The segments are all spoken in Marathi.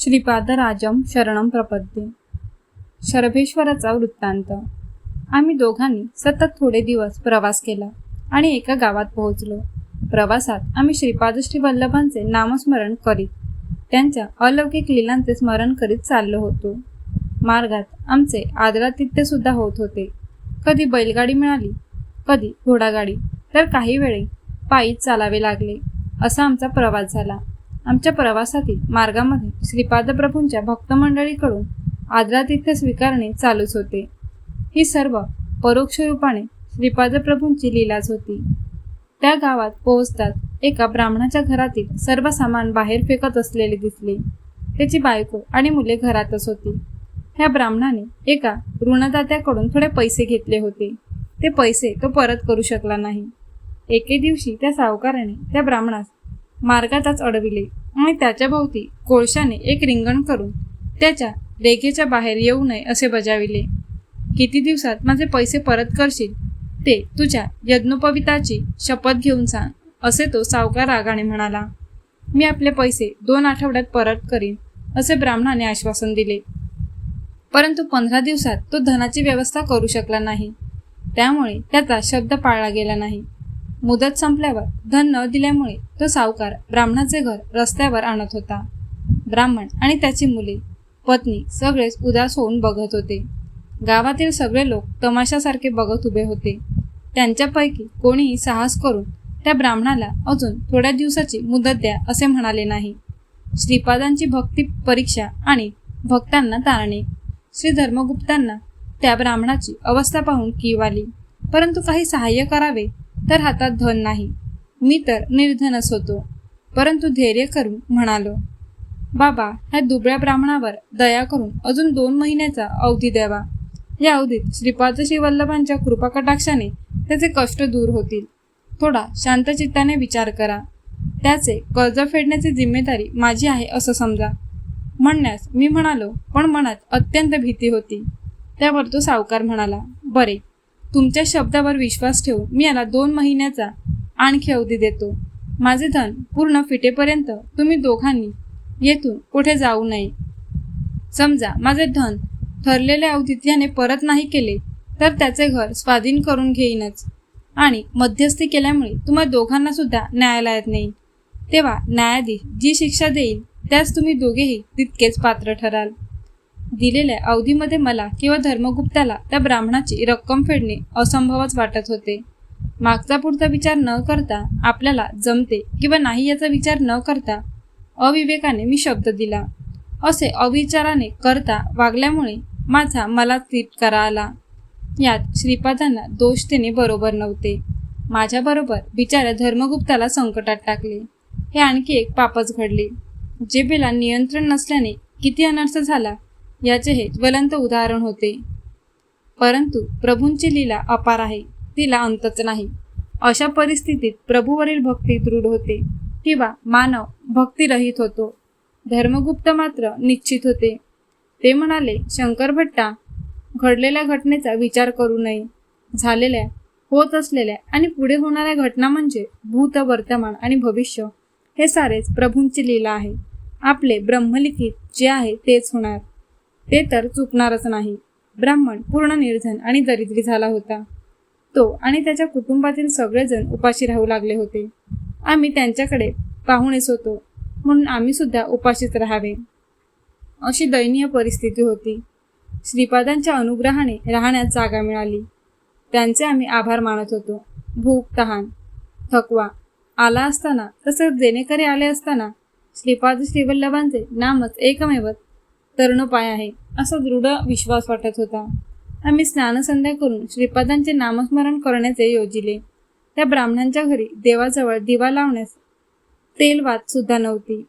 श्रीपादराजम शरणम प्रपद्ये. शरभेश्वराचा वृत्तांत. आम्ही दोघांनी सतत थोडे दिवस प्रवास केला आणि एका गावात पोहोचलो. प्रवासात आम्ही श्रीपाद श्री वल्लभांचे नामस्मरण करीत त्यांच्या अलौकिक लीलांचे स्मरण करीत चाललो होतो. मार्गात आमचे आदरातिथ्य सुद्धा होत होते. कधी बैलगाडी मिळाली कधी घोडागाडी तर काही वेळे पायीच चालावे लागले असा आमचा प्रवास झाला. आमच्या प्रवासातील मार्गामध्ये श्रीपाद प्रभूंच्या भक्तमंडळीकडून आदरातिथ्य स्वीकारणे चालूच होते. ही सर्व परोक्ष रूपाने श्रीपाद प्रभूंची लीलाच होती. त्या गावात पोहोचताच एका ब्राह्मणाच्या घरातील सर्व सामान बाहेर फेकत असलेले दिसले. त्याची बायको आणि मुले घरातच होती. ह्या ब्राह्मणाने एका ऋणदात्याकडून थोडे पैसे घेतले होते. ते पैसे तो परत करू शकला नाही. एके दिवशी त्या सावकाराने त्या ब्राह्मणास मार्गातच अडविले. आणि त्याच्या भोवती कोळशाने एक रिंगण करून त्याच्या रेघेच्या बाहेर येऊ नये असे बजाविले. किती दिवसात माझे पैसे परत करशील? ते तुझ्या यज्ञोपविताची शपथ घेऊन सांग असे तो सावकार रागाने म्हणाला. मी आपले पैसे दोन आठवड्यात परत करीन असे ब्राह्मणाने आश्वासन दिले. परंतु पंधरा दिवसात तो धनाची व्यवस्था करू शकला नाही. त्यामुळे त्याचा शब्द पाळला गेला नाही. मुदत संपल्यावर धन न दिल्यामुळे तो सावकार ब्राह्मणाचे घर रस्त्यावर आणत होता. ब्राह्मण आणि त्याची मुले पत्नी सगळेच उदास होऊन बघत होते. गावातील सगळे लोक तमाशासारखे बघत उभे होते. त्यांच्यापैकी कोणीही साहस करून त्या ब्राह्मणाला अजून थोड्या दिवसाची मुदत द्या असे म्हणाले नाही. श्रीपादांची भक्ती परीक्षा आणि भक्तांना तारणे. श्री धर्मगुप्तांना त्या ब्राह्मणाची अवस्था पाहून कीव आली. परंतु काही सहाय्य करावे तर हातात धन नाही. मी तर निर्धनच होतो परंतु धैर्य करून म्हणालो बाबा ह्या दुबळ्या ब्राह्मणावर दया करून अजून दोन महिन्याचा अवधी द्यावा. या अवधीत श्रीपाद श्री वल्लभांच्या कृपाकटाक्षाने त्याचे कष्ट दूर होतील. थोडा शांतचित्ताने विचार करा. त्याचे कर्ज फेडण्याची जिम्मेदारी माझी आहे असं समजा. म्हणण्यास मी म्हणालो पण मनात अत्यंत भीती होती. त्यावर तो सावकार म्हणाला बरे तुमच्या शब्दावर विश्वास ठेवून मी याला दोन महिन्याचा आणखी अवधी देतो. माझे धन पूर्ण फिटेपर्यंत तुम्ही दोघांनी येथून कुठे जाऊ नये. समजा माझे धन ठरलेल्या अवधीत याने परत नाही केले तर त्याचे घर स्वाधीन करून घेईनच. आणि मध्यस्थी केल्यामुळे तुम्हा दोघांना सुद्धा न्यायालयात नेईन. तेव्हा न्यायाधीश जी शिक्षा देईल त्यास तुम्ही दोघेही तितकेच पात्र ठराल. दिलेल्या अवधीमध्ये मला किंवा धर्मगुप्ताला त्या ब्राह्मणाची रक्कम फेडणे असंभवच वाटत होते. मागचा पुढचा विचार न करता आपल्याला जमते किंवा नाही याचा विचार न करता अविवेकाने मी शब्द दिला. असे अविचाराने करता वागल्यामुळे माझा मला तिटकारा आला यात श्रीपादांना दोष देणे बरोबर नव्हते. माझ्याबरोबर बिचाऱ्या धर्मगुप्ताला संकटात टाकले. हे आणखी एक पापच घडले. जेबेला नियंत्रण नसल्याने किती अनर्थ झाला याचे हे ज्वलंत उदाहरण होते. परंतु प्रभूंची लीला अपार आहे तिला अंतच नाही. अशा परिस्थितीत प्रभूवरील भक्ती दृढ होते किंवा मानव भक्तिरहित होतो. धर्मगुप्त मात्र निश्चित होते. ते म्हणाले शंकर भट्टा घडलेल्या घटनेचा विचार करू नये. झालेल्या होत असलेल्या आणि पुढे होणाऱ्या घटना म्हणजे भूत वर्तमान आणि भविष्य. हे सारेच प्रभूंची लीला आहे. आपले ब्रह्मलिखित जे आहे तेच होणार. ते तर चुकणारच नाही. ब्राह्मण पूर्ण निर्धन आणि दरिद्री झाला होता. तो आणि त्याच्या कुटुंबातील सगळेजण उपाशी राहू लागले होते. आम्ही त्यांच्याकडे पाहुणेच होतो. म्हणून आम्ही सुद्धा उपाशीच राहावे. अशी दयनीय परिस्थिती होती. श्रीपादांच्या अनुग्रहाने राहण्यास जागा मिळाली. त्यांचे आम्ही आभार मानत होतो. भूक तहान थकवा आला असताना तसंच देणेकरी आले असताना श्रीपाद श्रीवल्लभांचे नामच एकमेव तरुणोपाय आहे. असा दृढ विश्वास वाटत होता. आम्ही स्नानसंध्या करून श्रीपादांचे नामस्मरण करण्याचे योजिले. त्या ब्राह्मणांच्या घरी देवाजवळ दिवा लावण्यास तेलवात सुद्धा नव्हती.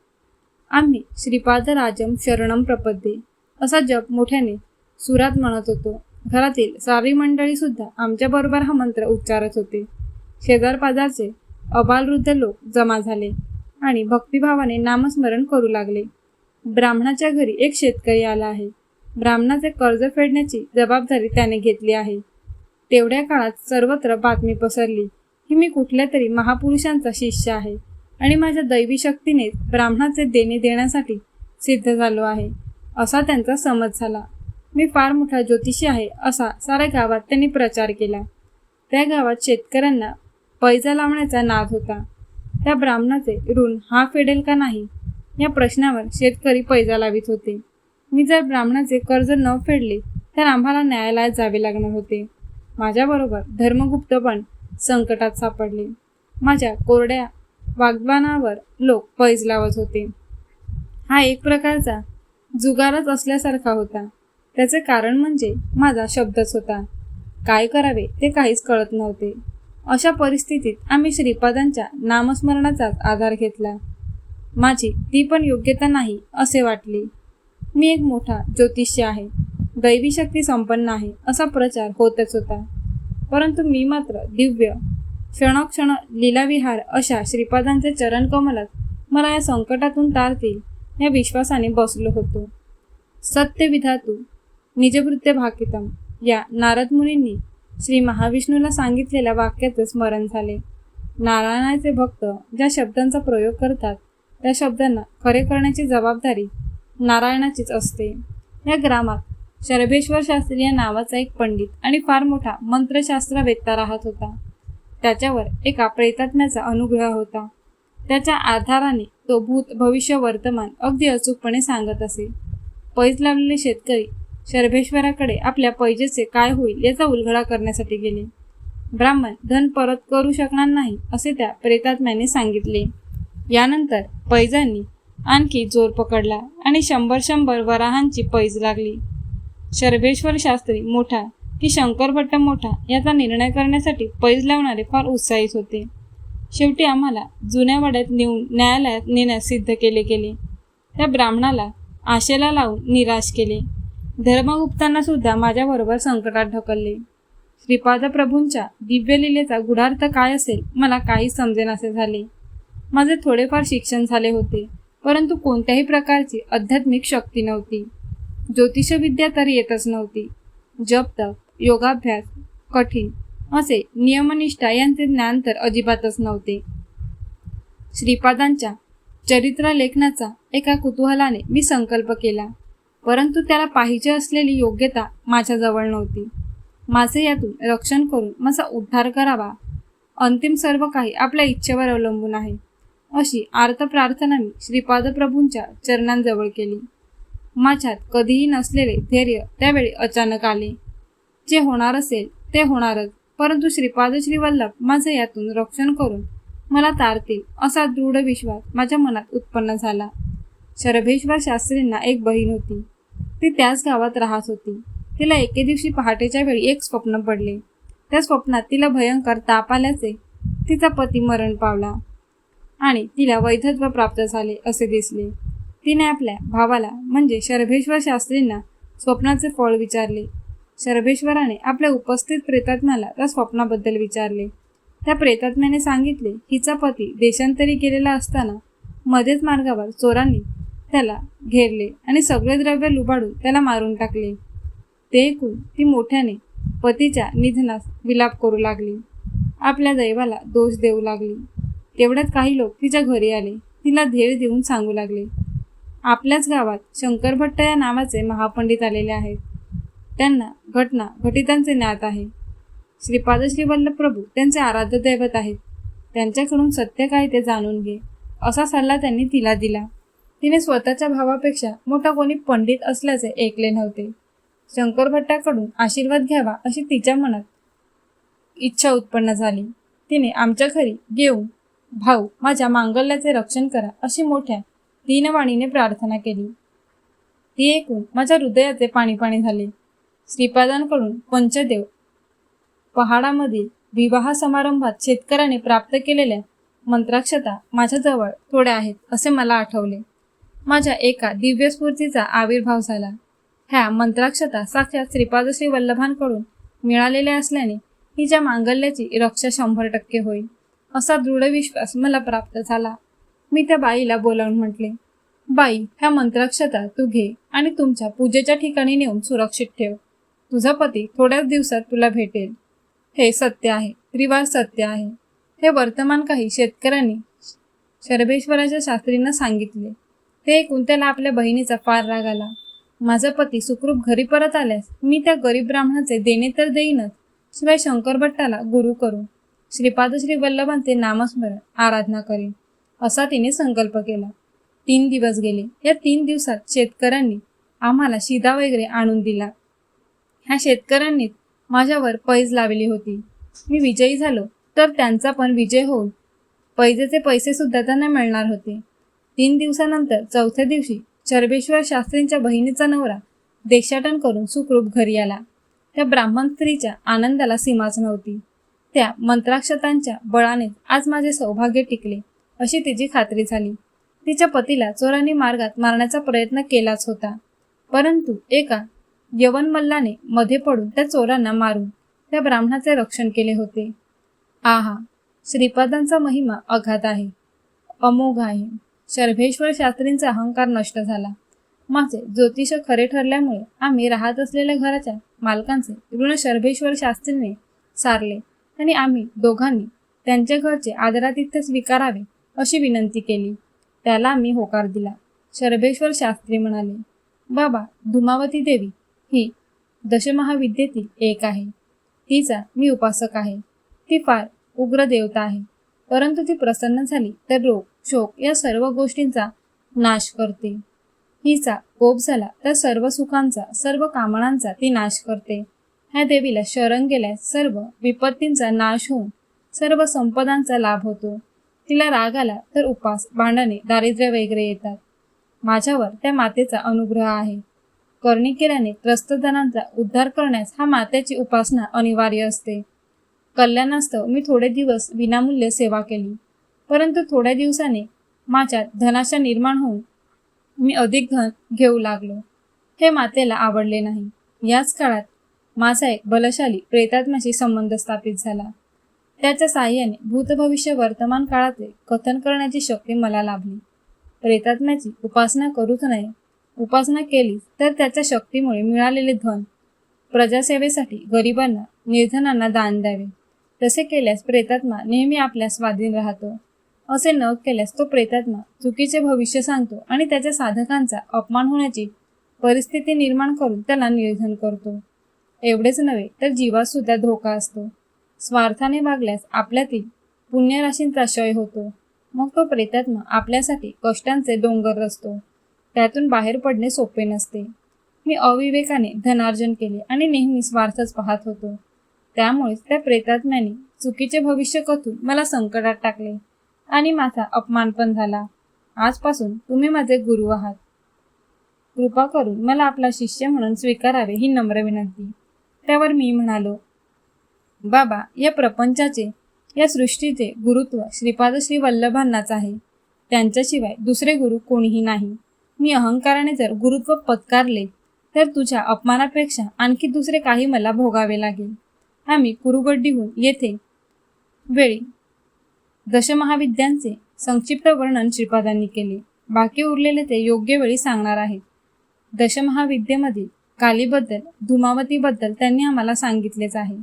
आम्ही श्रीपाद राजम शरणम प्रपद्ये असा जप मोठ्याने सुरात म्हणत होतो. घरातील सारी मंडळी सुद्धा आमच्याबरोबर हा मंत्र उच्चारत होते. शेजारपाजारचे अबालवृद्ध लोक जमा झाले आणि भक्तिभावाने नामस्मरण करू लागले. ब्राह्मणाच्या घरी एक शेतकरी आला आहे. ब्राह्मणाचे कर्ज फेडण्याची जबाबदारी त्याने घेतली आहे. तेवढ्या काळात सर्वत्र बातमी पसरली की मी कुठल्या तरी महापुरुषांचा शिष्य आहे आणि माझ्या दैवी शक्तीने ब्राह्मणाचे देणे देण्यासाठी सिद्ध झालो आहे. असा त्यांचा समज झाला. मी फार मोठा ज्योतिषी आहे असा साऱ्या गावात त्यांनी प्रचार केला. त्या गावात शेतकऱ्यांना पैजा लावण्याचा नाद होता. त्या ब्राह्मणाचे ऋण हा फेडेल का नाही? या प्रश्नावर शेतकरी पैजा लावित होते. मी जर ब्राह्मणाचे कर्ज न फेडले तर आम्हाला न्यायालयात जावे लागणार होते. माझ्याबरोबर धर्मगुप्त पण संकटात सापडले. माझ्या कोरड्या वाग्वानावर लोक पैज लावत होते. हा एक प्रकारचा जुगारच असल्यासारखा होता. त्याचे कारण म्हणजे माझा शब्दच होता. काय करावे ते काहीच कळत नव्हते. अशा परिस्थितीत आम्ही श्रीपादांच्या नामस्मरणाचाच आधार घेतला. माझी ती पण योग्यता नाही असे वाटले. मी एक मोठा ज्योतिष्य आहे. दैवी शक्ती संपन्न आहे असा प्रचार होतच होता. परंतु मी मात्र दिव्य क्षणोक्षण लीलाविहार अशा श्रीपादांचे चरण कमलात मला या संकटातून तारतील या विश्वासाने बसलो होतो. सत्य विधातू निजभृत्य भाकितम या नारद मुनींनी श्री महाविष्णूला सांगितलेल्या वाक्याचे स्मरण झाले. नारायणाचे भक्त ज्या शब्दांचा प्रयोग करतात त्या शब्दांना खरे करण्याची जबाबदारी नारायणाचीच असते. या ग्रामात शरभेश्वर शास्त्री या नावाचा एक पंडित आणि फार मोठा मंत्रशास्त्र वेत्ता राहत होता. त्याच्यावर एका प्रेतात्म्याचा अनुग्रह होता. त्याच्या आधाराने तो भूत भविष्य वर्तमान अगदी अचूकपणे सांगत असे. पैज लावलेले शेतकरी शर्भेश्वराकडे आपल्या पैजेचे काय होईल याचा उलगडा करण्यासाठी गेले. ब्राह्मण धन परत करू शकणार नाही असे त्या प्रेतात्म्याने सांगितले. यानंतर पैजांनी आणखी जोर पकडला आणि शंभर शंभर वराहांची पैज लागली. शर्भेश्वर शास्त्री मोठा की शंकरभट्ट मोठा याचा निर्णय करण्यासाठी पैज लावणारे फार उत्साहित होते. शेवटी आम्हाला जुन्या वाड्यात नेऊन न्यायालयात नेण्यास सिद्ध केले गेले. त्या ब्राह्मणाला आशेला लावून निराश केले. धर्मगुप्तांना सुद्धा माझ्याबरोबर संकटात ढकलले. श्रीपादप्रभूंच्या दिव्यलीलेचा गुढार्थ काय असेल मला काही समजेनासे झाले. माझे थोडेफार शिक्षण झाले होते परंतु कोणत्याही प्रकारची आध्यात्मिक शक्ती नव्हती. ज्योतिषविद्या तर येतच नव्हती. जप तप योगाभ्यास कठीण असे नियमनिष्ठा यांचे ज्ञान तर अजिबातच नव्हते. श्रीपादांच्या चरित्र लेखनाचा एका कुतूहलाने मी संकल्प केला परंतु त्याला पाहिजे असलेली योग्यता माझ्याजवळ नव्हती. माझे यातून रक्षण करून माझा उद्धार करावा. अंतिम सर्व काही आपल्या इच्छेवर अवलंबून आहे. अशी आर्त प्रार्थना मी श्रीपाद प्रभूंच्या चरणांजवळ केली. माझ्यात कधीही नसलेले धैर्य त्यावेळी अचानक आले. जे होणार असेल ते होणारच परंतु श्रीपाद श्रीवल्लभ माझे यातून रक्षण करून मला तारतील असा दृढ विश्वास माझ्या मनात उत्पन्न झाला. शरभेश्वर शास्त्रींना एक बहीण होती. ती त्याच गावात राहत होती. तिला एके दिवशी पहाटेच्या वेळी एक स्वप्न पडले. त्या स्वप्नात तिला भयंकर ताप आल्याचे तिचा पती मरण पावला. आणि तिला वैधत्व प्राप्त झाले असे दिसले. तिने आपल्या भावाला म्हणजे शर्भेश्वर शास्त्रींना स्वप्नाचे फळ विचारले. शर्भेश्वराने आपल्या उपस्थित प्रेतात्म्याला त्या स्वप्नाबद्दल विचारले. त्या प्रेतात्म्याने सांगितले हिचा पती देशांतरी गेलेला असताना मध्येच मार्गावर चोरांनी त्याला घेरले आणि सगळे द्रव्य लुबाडून त्याला मारून टाकले. ते ऐकून ती मोठ्याने पतीच्या निधनास विलाप करू लागली. आपल्या दैवाला दोष देऊ लागली. तेवढ्यात काही लोक तिच्या घरी आले. तिला धीर देऊन सांगू लागले. आपल्याच गावात शंकर भट्ट या नावाचे महापंडित आलेले आहेत. त्यांना घटना घटितांचे ज्ञात आहे. श्रीपाद श्री वल्लभ प्रभू त्यांचे आराध्य दैवत आहेत. त्यांच्याकडून सत्य काय ते जाणून घे असा सल्ला त्यांनी तिला दिला. तिने स्वतःच्या भावापेक्षा मोठा कोणी पंडित असल्याचे ऐकले नव्हते. शंकर भट्टाकडून आशीर्वाद घ्यावा अशी तिच्या मनात इच्छा उत्पन्न झाली. तिने आमच्या घरी घेऊन भाऊ माझ्या मांगल्याचे रक्षण करा अशी मोठ्या दीनवाणीने प्रार्थना केली. ती ऐकून माझ्या हृदयाचे पाणी पाणी झाले. श्रीपादांकडून पंचदेव पहाडामधील विवाह समारंभात शेतकऱ्याने प्राप्त केलेल्या मंत्राक्षता माझ्याजवळ थोड्या आहेत असे मला आठवले. माझ्या एका दिव्य स्फूर्तीचा आविर्भाव झाला. ह्या मंत्राक्षता साक्षात श्रीपाद श्री वल्लभांकडून मिळालेल्या असल्याने हिच्या मांगल्याची रक्षा शंभर टक्के होईल. असा दृढ विश्वास मला प्राप्त झाला. मी त्या बाईला बोलावून म्हटले बाई ह्या मंत्राक्षता तू घे आणि तुमच्या पूजेच्या ठिकाणी नेऊन सुरक्षित ठेव. तुझा पती थोड्याच दिवसात तुला भेटेल. हे सत्य आहे त्रिवार सत्य आहे. हे वर्तमान काही शेतकऱ्यांनी शरभेश्वराच्या शास्त्रींना सांगितले. ते ऐकून त्याला आपल्या बहिणीचा फार राग आला. माझा पती सुखरूप घरी परत आल्यास मी त्या गरीब ब्राह्मणाचे देणे तर देईनच. शिवाय शंकर भट्टाला गुरु करू. श्रीपाद श्री वल्लभांचे नामस्मरण आराधना करेन असा तिने संकल्प केला. तीन दिवस गेले. या तीन दिवसात शेतकऱ्यांनी आम्हाला शिदा वगैरे आणून दिला. ह्या शेतकऱ्यांनीच माझ्यावर पैज लावली होती. मी विजयी झालो तर त्यांचा पण विजय होऊन पैजेचे पैसे सुद्धा त्यांना मिळणार होते. तीन दिवसानंतर चौथ्या दिवशी चर्बेश्वर शास्त्रींच्या बहिणीचा नवरा देशाटन करून सुखरूप घरी आला. त्या ब्राह्मण स्त्रीच्या आनंदाला सीमाच नव्हती. त्या मंत्राक्षतांच्या बळाने आज माझे सौभाग्य टिकले अशी तिची खात्री झाली. तिच्या पतीला चोरांनी मार्गात मारण्याचा प्रयत्न केलाच होता. परंतु एका यवन मल्लाने मध्ये पडून त्या चोरांना मारून त्या ब्राह्मणाचे रक्षण केले होते. आहा श्रीपादांचा महिमा अगाध आहे. अमोघ आहे. शर्भेश्वर शास्त्रींचा अहंकार नष्ट झाला. माझे ज्योतिष खरे ठरल्यामुळे आम्ही राहत असलेल्या घराच्या मालकांचे ऋण शर्भेश्वर शास्त्रीने सारले. आणि आम्ही दोघांनी त्यांच्या घरचे आदरातिथ्य स्वीकारावे अशी विनंती केली. त्याला आम्ही होकार दिला. शर्भेश्वर शास्त्री म्हणाले बाबा धुमावती देवी ही दशमहाविद्येतील एक आहे. तिचा मी उपासक आहे. ती फार उग्र देवता आहे. परंतु ती प्रसन्न झाली तर रोग शोक या सर्व गोष्टींचा नाश करते. हिचा कोप झाला तर सर्व सुखांचा सर्व कामनांचा ती नाश करते. ह्या देवीला शरण गेल्यास सर्व विपत्तींचा नाश होऊन सर्व संपदांचा लाभ होतो. तिला राग आला तर उपास भांडणे दारिद्र्य वगैरे येतात. माझ्यावर त्या मातेचा अनुग्रह आहे. करणी केल्याने त्रस्तजनांचा उद्धार करण्यास हा मातेची उपासना अनिवार्य असते. कल्याणास्तव मी थोडे दिवस विनामूल्य सेवा केली. परंतु थोड्या दिवसाने माझ्यात धनाशा निर्माण होऊन मी अधिक धन घेऊ लागलो. हे मातेला आवडले नाही. याच काळात माझा एक बलशाली प्रेतात्माशी संबंध स्थापित झाला. त्याच्या साह्याने भूतभविष्य वर्तमान काळातले कथन करण्याची शक्ती मला लाभली. प्रेतात्म्याची उपासना करूच नये. उपासना केली तर त्याच्या शक्तीमुळे मिळालेले धन प्रजासेवेसाठी गरिबांना निर्धनांना दान द्यावे. तसे केल्यास प्रेतात्मा नेहमी आपल्या स्वाधीन राहतो. असे न केल्यास तो प्रेतात्मा चुकीचे भविष्य सांगतो आणि त्याच्या साधकांचा अपमान होण्याची परिस्थिती निर्माण करून त्याला निर्धन करतो. एवढेच नव्हे तर जीवात सुद्धा धोका असतो. स्वार्थाने वागल्यास आपल्यातील पुण्यराशींचा क्षय होतो. मग तो प्रेतात्मा आपल्यासाठी कष्टांचे डोंगर रचतो. त्यातून बाहेर पडणे सोपे नसते. मी अविवेकाने धनार्जन केले आणि नेहमी स्वार्थच पाहत होतो. त्यामुळेच त्या प्रेतात्म्याने चुकीचे भविष्य कथून मला संकटात टाकले आणि माझा अपमान पण झाला. आजपासून तुम्ही माझे गुरु आहात. कृपा करून मला आपला शिष्य म्हणून स्वीकारावे ही नम्र विनंती. त्यावर मी म्हणालो बाबा या प्रपंचाचे या सृष्टीचे गुरुत्व श्रीपाद श्री वल्लभांनाच आहे. त्यांच्याशिवाय दुसरे गुरु कोणीही नाही. मी अहंकाराने जर गुरुत्व पत्कारले तर तुझ्या अपमानापेक्षा आणखी दुसरे काही मला भोगावे लागेल. आम्ही कुरुगड्डीहून येथे वेळी दशमहाविद्यांचे संक्षिप्त वर्णन श्रीपादांनी केले. बाकी उरलेले ते योग्य वेळी सांगणार आहेत. दशमहाविद्येमधील कालीबद्दल धुमावतीबद्दल त्यांनी आम्हाला सांगितलेच आहे.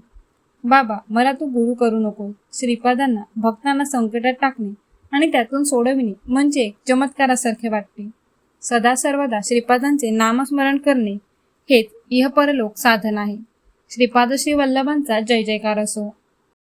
बाबा मला तू गुरु करू नको. श्रीपादांना भक्तांना संकटात टाकणे आणि त्यातून सोडविणे म्हणजे एक चमत्कारासारखे वाटते. सदा सर्वदा श्रीपादांचे नामस्मरण करणे हेच इहपरलोक साधन आहे. श्रीपाद श्री वल्लभांचा जय जयकार असो.